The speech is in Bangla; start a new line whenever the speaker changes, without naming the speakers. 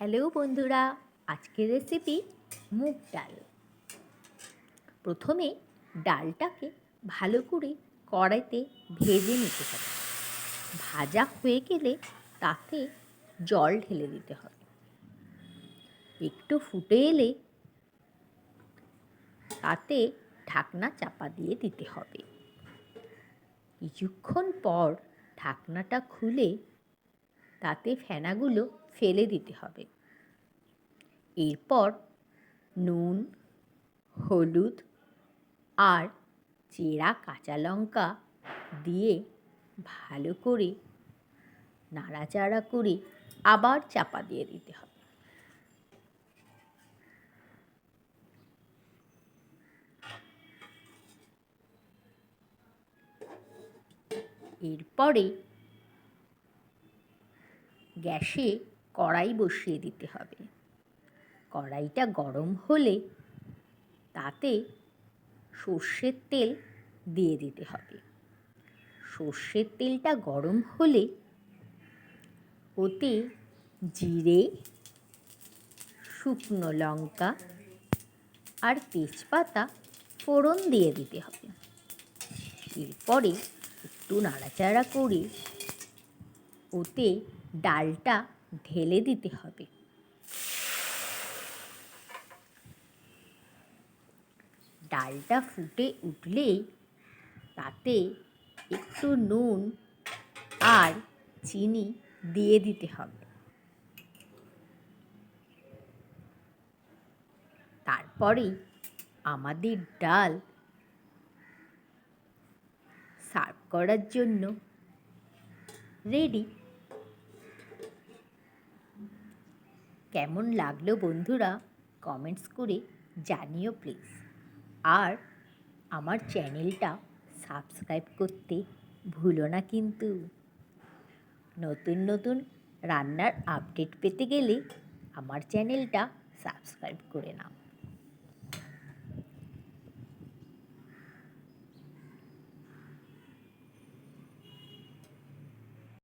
হ্যালো বন্ধুরা, আজকের রেসিপি মুগ ডাল। প্রথমে ডালটাকে ভালো করে কড়াইতে ভেজে নিতে হবে। ভাজা হয়ে গেলে তাতে জল ঢেলে দিতে হবে। একটু ফুটে এলে তাতে ঢাকনা চাপা দিয়ে দিতে হবে। কিছুক্ষণ পর ঢাকনাটা খুলে তাতে ফেনাগুলো ফেলে দিতে হবে। এরপর নুন, হলুদ আর চেরা কাঁচা লঙ্কা দিয়ে ভালো করে নাড়াচাড়া করে আবার চাপা দিয়ে দিতে হবে। এরপরে গ্যাসে কড়াই বসিয়ে দিতে হবে। কড়াইটা গরম হলে তাতে সর্ষের তেল দিয়ে দিতে হবে। সর্ষের তেলটা গরম হলে ওতে জিরে, শুকনো লঙ্কা আর তেজপাতা ফোড়ন দিয়ে দিতে হবে। এরপরে একটু নাড়াচাড়া করে ওতে ডালটা ঢেলে দিতে হবে। ডালটা ফুটে উঠলেই তাতে একটু নুন আর চিনি দিয়ে দিতে হবে। তারপরেই আমাদের ডাল সার্ভ করার জন্য রেডি। কেমন লাগল বন্ধুরা? কমেন্টস করে জানিও প্লিজ আর আমার চ্যানেলটা সাবস্ক্রাইব করতে ভুলো না কিন্তু। নতুন নতুন রান্নার আপডেট পেতে গেলে আমার চ্যানেলটা সাবস্ক্রাইব করে নাও।